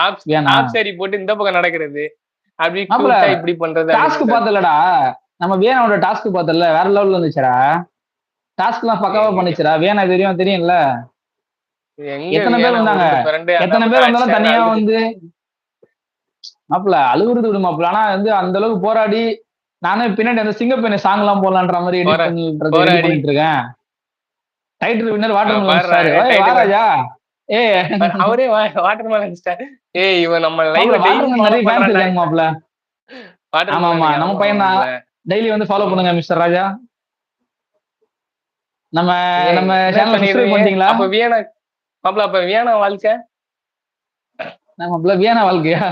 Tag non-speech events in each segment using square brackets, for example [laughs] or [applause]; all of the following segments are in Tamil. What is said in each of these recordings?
ஆப் வேணா ஆப் சரி போட்டு இந்த பக்கம் நடக்கிறது. அப்படி இப்படி பண்றது டாஸ்க். பார்த்தலடா. நம்ம வேனாவோட டாஸ்க் பார்த்தல வேற லெவல்ல இருந்துச்சுடா டாஸ்க் எல்லாம் பக்காவா. பண்ணிச்சுடா. வேனா தெரியும் தெரியும்ல? எத்தனை பேர் வேணா வந்தாங்க? எத்தனை பேர் வந்தாலும் தனியா. வந்து மாப்பிள அழுகுறது விடு மாப்பிள. ஆனா வந்து அந்த அளவுக்கு போராடி நானே பின்னாடி அந்த சிங்கப்பெண்ணை சாங் எல்லாம் போடலான்ற மாதிரி எடிட் பண்ணிட்டு இருக்கேன். டைட்டில் வின்னர் வாட்டர் வாராஜா. ஏ [laughs] அவரே வாட்டர் மேலன் ஸ்டார் ஏய் இவன் நம்ம லைவ் வாட்டர் மெலன் நிறைய ஃபேன்ஸ் இருக்காங்க மாப்பிள ஆமா, ஆமா, நம்ம பையன். டெய்லி வந்து ஃபாலோ பண்ணுங்க மிஸ்டர் ராஜா. நம்ம நம்ம சேனல் சப்ஸ்கிரைப் பண்ணிட்டீங்களா? அப்ப வியனா மாப்பிள அப்ப வியனா வாழ்க்கை? நம்ம மாப்பிள வியனா வாழ்க்கையா?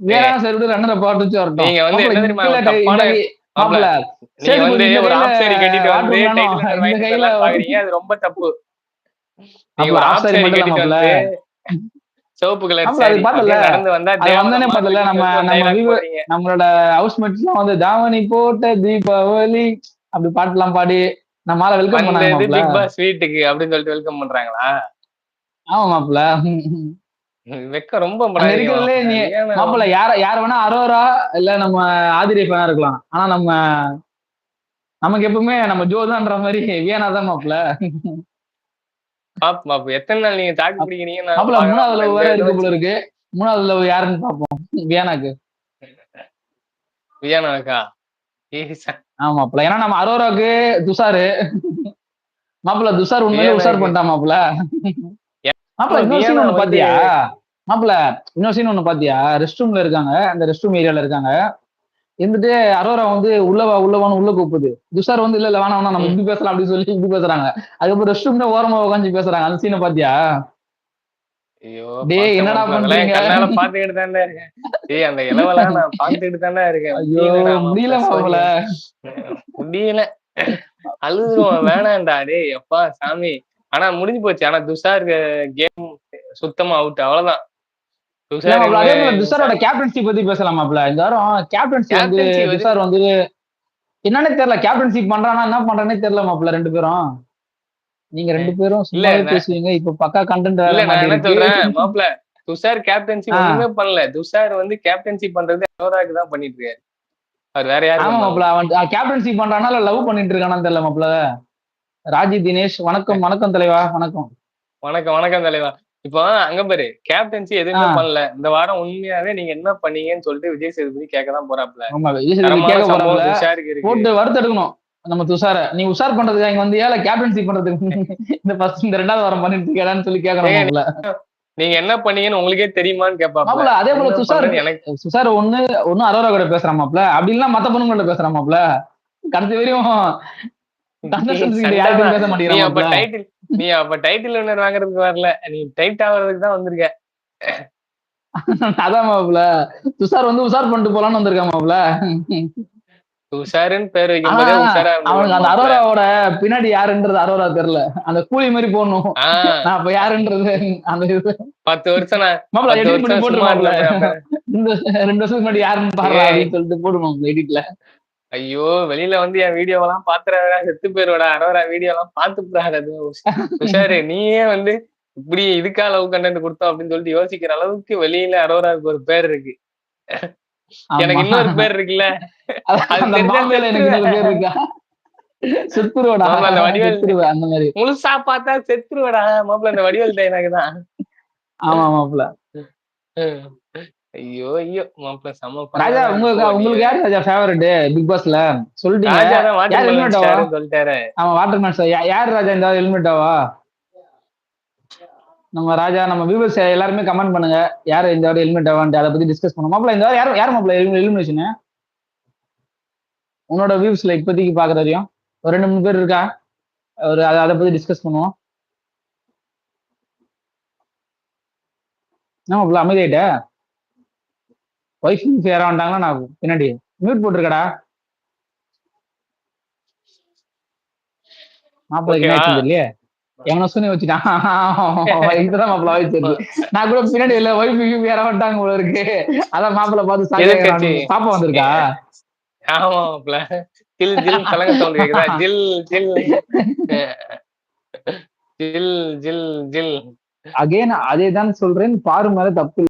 வியனா சரி விடு ரன்னர் பாட்டு வச்சு வரட்டும். நீங்க வந்து என்ன தெரியுமா இந்த கையில தப்பான இந்த- மாப்பிள நீ சரி, வந்து ஒரு ஆஃப் சாரி கட்டிட்டு வந்து வரலாம்னு பாக்குறீங்க. அது ரொம்ப தப்பு. சிவப்பு கலர் அது பார்த்தல? நடந்து வந்தா வந்தோனே பார்த்தல, நம்ம- நம்ம. நம்மளோட தாவணி போட்ட தீபாவளி அப்படி பாட்டுலாம் பாடி நம்ம ஆள வெல்கம் பண்ணாங்க பிக் பாஸ் வீட்டுக்கு அப்படின்னு சொல்லிட்டு வெல்கம் பண்றாங்களா? ஆமா மாப்பிள வெக்க ரொம்ப இருக்கிறதுலே நீ மாப்பிள யார யார வேணா அரோரா இல்ல நம்ம ஆதிரி ஃபேனா இருக்கலாம். ஆனா நம்ம நமக்கு எப்பவுமே நம்ம ஜோ தான்ற மாதிரி வியனா தான் மாப்பிள பாப் பாப். எத்தனை நாள் நீங்க தாக்கு பிடிக்கிறீங்க. மூணாவது லவ் வேற இந்த இருக்கு போல இருக்கு. மூணாவது லவ் யாருன்னு பாப்போம். வியானாக்கு. வியானாக்கா? ஆமா ஏன்னா நம்ம அரோராக்கு துஷாரு. மாப்பிள துஷார் உண்மையிலே. உஷார் பண்ணிட்டான் மாப்பிள? மாப்பிள இன்னொரு சீன் வியானா ஒண்ணு பாத்தியா? மாப்பிள இன்னொரு சீன் ஒண்ணு பாத்தியா? ரெஸ்ட் ரூம்ல இருக்காங்க. அந்த ரெஸ்ட் ரூம் ஏரியால இருக்காங்க. இருந்துட்டு அரோரா வந்து உள்ளவா உள்ளவான்னு உள்ள கூப்பிடுது. துஷார் வந்து இல்ல இல்ல வேணாம் வேணாம் நம்ம இப்படி பேசலாம் அப்படின்னு சொல்லி இப்படி பேசுறாங்க. அதுக்கப்புறம் ரெஸ்ட் ரூம்ல ஓரமா உட்காந்து பேசுறாங்க. அந்த சீனை பாத்தியா? டேய், என்னடா பண்றீங்க? பாத்துக்கிட்டு தானே இருக்கேன். ஏய் அந்த இளவெல்லாம் நான் பாத்துக்கிட்டு தானே இருக்கேன். ஐயோ முடியல முடியல. அழுதுருவான் வேணாம்டா டேய் அப்பா சாமி. ஆனா முடிஞ்சு போச்சு. ஆனா துஷார் கேம் சுத்தமா அவுட் அவ்வளவுதான். துஷாரோட கேப்டன்சி பத்தி பேசலாம் மாப்பிள இந்த வாரம் கேப்டன்சி வந்து வந்து- என்னன்னே தெரியல கேப்டன்சி பண்றானா என்ன பண்றானே தெரியல மாப்பிள ரெண்டு பேரும். நீங்க ரெண்டு பேரும் பேசுவீங்க இப்ப பக்கா கண்டென்ட் நான் என்ன சொல்றேன் மாப்பிள துஷார் கேப்டன்சி. ஒண்ணுமே பண்ணல. துஷார் வந்து கேப்டன்சி பண்றது அரோராக்கு தான் பண்ணிட்டு இருக்காரு அவர் வேற யாரும் ஆமா. மாப்பிள அவன் கேப்டன்சி பண்றானா இல்ல லவ் பண்ணிட்டு இருக்கானான்னு தெரியல மாப்பிள ராஜி தினேஷ் வணக்கம் வணக்கம் தலைவா வணக்கம். வணக்கம் வணக்கம் தலைவா. இப்போ அங்க பாரு கேப்டன்சி எதுவுமே. பண்ணல. இந்த வாரம் உண்மையாவே நீங்க என்ன பண்ணீங்கன்னு சொல்லிட்டு விஜய் சேதுபதி கேட்க தான் போறாப்ல போட்டு வறுத்தெடுக்கணும். நம்ம துஷார. நீ உஷார் பண்றதுக்கு இங்க வந்து ஏல கேப்டன்சி பண்றதுக்கு இந்த ஃபர்ஸ்ட் இந்த ரெண்டாவது வாரம் பண்ணிட்டு இருக்கேடான்னு சொல்லி மாப்பிள நீங்க என்ன பண்ணீங்கன்னு உங்களுக்கே தெரியுமான்னு மாப்பிள அதே போல துஷார் எனக்கு துஷார் ஒண்ணு ஒண்ணு அரோரா கூட பேசுறான் மாப்ள அப்படி இல்ல மத்த பொண்ணுங்க கூட பேசுறான் மாப்ள கடைசி வரையும் [laughs] நீ அப்ப டைட்டில் நீ அப்ப டைட்டில் வின்னர் வாங்குறதுக்கு வரல. நீ டைட் ஆகுறதுக்கு தான் வந்திருக்க. அதான் மாப்ள துஷார் வந்து உஷார் பண்ணிட்டு போலான்னு வந்திருக்கான் மாப்ள உஷாருன்னு பேர் அவனுக்கு அந்த. அரோராவோட பின்னாடி யாருன்றது அரோரா தெரியல. அந்த கூலி மாதிரி போடணும். நான் அப்ப யாருன்றது அந்த இது. பத்து வருஷம் மாப்ள எடிட் பண்ணி வருஷம் போட்டு சும்மா மாப்ள இருந்தேன். இந்த ரெண்டு வருஷத்துக்கு முன்னாடி யாருன்னு பாரு. அப்படின்னு சொல்லிட்டு போடுவோம் எடிட்ல ஐயோ வெளியில வந்து என் வீடியோவெல்லாம் பாத்துறாடா செத்து பேரோட அரோரா வீடியோ எல்லாம் பாத்துறாரு உஷாரு நீயே வந்து இப்படி இதுக்கா லவ் கண்டென்ட் கொடுத்தோம் அப்படின்னு சொல்லிட்டு யோசிக்கிற அளவுக்கு வெளியில அரோராவுக்கு ஒரு பேர் இருக்கு. எனக்கு இன்னொரு பேர் இருக்குல்ல. செத்துருவடா அந்த வடிவேல் அந்த மாதிரி. முழுசா பார்த்தா செத்துருவடா மாப்பிள்ள இந்த வடிவேல் டைலாக் தான். ஆமா மாப்ள ஐயோ ஐயோ மாப்பிள்ள செம ராஜா உங்களுக்கு உங்களுக்கு யார் ராஜா ஃபேவரட் பிக் பாஸ்ல சொல்லிட்டீங்க. யார் helmet ஆவா? சொல்லிட்டாரு. ஆமா வாட்டர் மேன்ஸ் யார் ராஜா இந்த ஹெல்மெட் ஆவா? நம்ம ராஜா நம்ம வியூவர்ஸ் எல்லாருமே கமெண்ட் பண்ணுங்க. யார் இந்த வாரம் ஹெல்மெட் ஆவான்ட்டு அதை பத்தி டிஸ்கஸ் பண்ணுவோம். மாப்பிள இந்த வாரம் யார் யார் மாப்பிள எலிமினேஷன் உன்னோட வியூஸ்ல இப்போதைக்கு பாக்குற வரையும் ஒரு ரெண்டு மூணு பேர் இருக்கா? ஒரு அதை அதை பத்தி டிஸ்கஸ் பண்ணுவோம். மாப்பிள அமைதியாயிட்ட? ஒய்ஃப் யாரா வந்துட்டாங்களா நான் பின்னாடி. மியூட் போட்டிருக்கடா. மாப்பிள்ளைக்கு என்ன தெரியலையே? எவனோ சுனி வச்சுட்டான் [laughs] இதுதான் மாப்பிள்ள வச்சிருக்கு நான் கூட பின்னாடி இல்ல ஒய்ஃப் யூ யாரா வந்துட்டாங்க போல இருக்கு. அதான் மாப்பிள்ள பார்த்து பாப்பா வந்திருக்கா? ஆமா மாப்பிள்ள. ஜில் ஜில் கலங்க சவுண்ட் கேக்குதா? ஜில் ஜில். ஜில் ஜில் ஜில். அகைன் அதே தான் சொல்றேன். பாரு மேல தப்பு